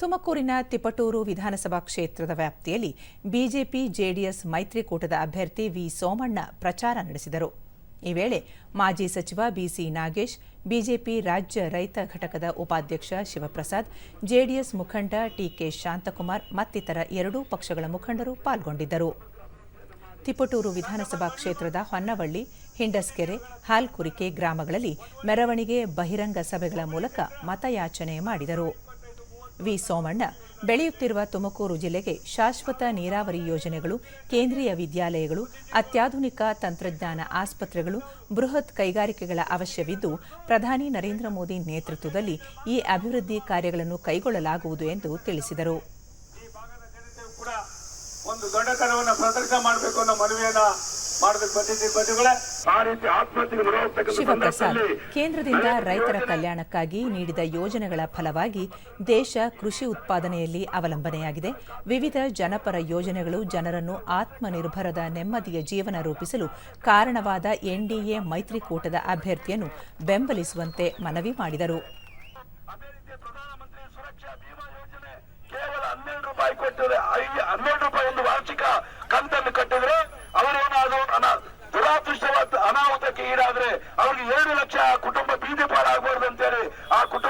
ತುಮಕೂರಿನ ತಿಪಟೂರು ವಿಧಾನಸಭಾ ಕ್ಷೇತ್ರದ ವ್ಯಾಪ್ತಿಯಲ್ಲಿ ಬಿಜೆಪಿ, ಜೆಡಿಎಸ್ ಮೈತ್ರಿಕೂಟದ ಅಭ್ಯರ್ಥಿ ವಿ ಸೋಮಣ್ಣ ಪ್ರಚಾರ ನಡೆಸಿದರು. ಈ ವೇಳೆ ಮಾಜಿ ಸಚಿವ ಬಿಸಿ ನಾಗೇಶ್, ಬಿಜೆಪಿ ರಾಜ್ಯ ರೈತ ಘಟಕದ ಉಪಾಧ್ಯಕ್ಷ ಶಿವಪ್ರಸಾದ್, ಜೆಡಿಎಸ್ ಮುಖಂಡ ಟಿಕೆ ಶಾಂತಕುಮಾರ್ ಮತ್ತಿತರ ಎರಡೂ ಪಕ್ಷಗಳ ಮುಖಂಡರು ಪಾಲ್ಗೊಂಡಿದ್ದರು. ತಿಪಟೂರು ವಿಧಾನಸಭಾ ಕ್ಷೇತ್ರದ ಹೊನ್ನವಳ್ಳಿ, ಹಿಂಡಸ್ಕೆರೆ, ಹಾಲ್ಕುರಿಕೆ ಗ್ರಾಮಗಳಲ್ಲಿ ಮೆರವಣಿಗೆ ಬಹಿರಂಗ ಸಭೆಗಳ ಮೂಲಕ ಮತಯಾಚನೆ ಮಾಡಿದರು. ವಿ. ಸೋಮಣ್ಣ ಬೆಳೆಯುತ್ತಿರುವ ತುಮಕೂರು ಜಿಲ್ಲೆಗೆ ಶಾಶ್ವತ ನೀರಾವರಿ ಯೋಜನೆಗಳು, ಕೇಂದ್ರೀಯ ವಿದ್ಯಾಲಯಗಳು, ಅತ್ಯಾಧುನಿಕ ತಂತ್ರಜ್ಞಾನ ಆಸ್ಪತ್ರೆಗಳು, ಬೃಹತ್ ಕೈಗಾರಿಕೆಗಳ ಅವಶ್ಯವಿದ್ದು, ಪ್ರಧಾನಿ ನರೇಂದ್ರ ಮೋದಿ ನೇತೃತ್ವದಲ್ಲಿ ಈ ಅಭಿವೃದ್ಧಿ ಕಾರ್ಯಗಳನ್ನು ಕೈಗೊಳ್ಳಲಾಗುವುದು ಎಂದು ತಿಳಿಸಿದರು. ಒಂದು ದೊಡ್ಡತನವನ್ನು ಪ್ರದರ್ಶನ ಮಾಡಬೇಕು ಅನ್ನೋ ಮನವಿಯನ್ನ ಶಿವಪ್ರಸಾದ್ ಸಂದರ್ಭದಲ್ಲಿ ಕೇಂದ್ರದಿಂದ ರೈತರ ಕಲ್ಯಾಣಕ್ಕಾಗಿ ನೀಡಿದ ಯೋಜನೆಗಳ ಫಲವಾಗಿ ದೇಶ ಕೃಷಿ ಉತ್ಪಾದನೆಯಲ್ಲಿ ಅವಲಂಬನೆಯಾಗಿದೆ. ವಿವಿಧ ಜನಪರ ಯೋಜನೆಗಳು ಜನರನ್ನು ಆತ್ಮನಿರ್ಭರದ ನೆಮ್ಮದಿಯ ಜೀವನ ರೂಪಿಸಲು ಕಾರಣವಾದ ಎನ್ಡಿಎ ಮೈತ್ರಿಕೂಟದ ಅಭ್ಯರ್ಥಿಯನ್ನು ಬೆಂಬಲಿಸುವಂತೆ ಮನವಿ ಮಾಡಿದರು. ಅದೇ ರೀತಿ ಪ್ರಧಾನಮಂತ್ರಿ ಸುರಕ್ಷಾ ಬಿಮಾ ಯೋಜನೆ ಕೇವಲ ನೀರಾದ್ರೆ ಅವ್ರಿಗೆ ಏಳು ಲಕ್ಷ ಕುಟುಂಬ ಬೀದಿ ಪಾಲಾಗಬಾರ್ದು ಅಂತೇಳಿ ಆ ಕುಟುಂಬ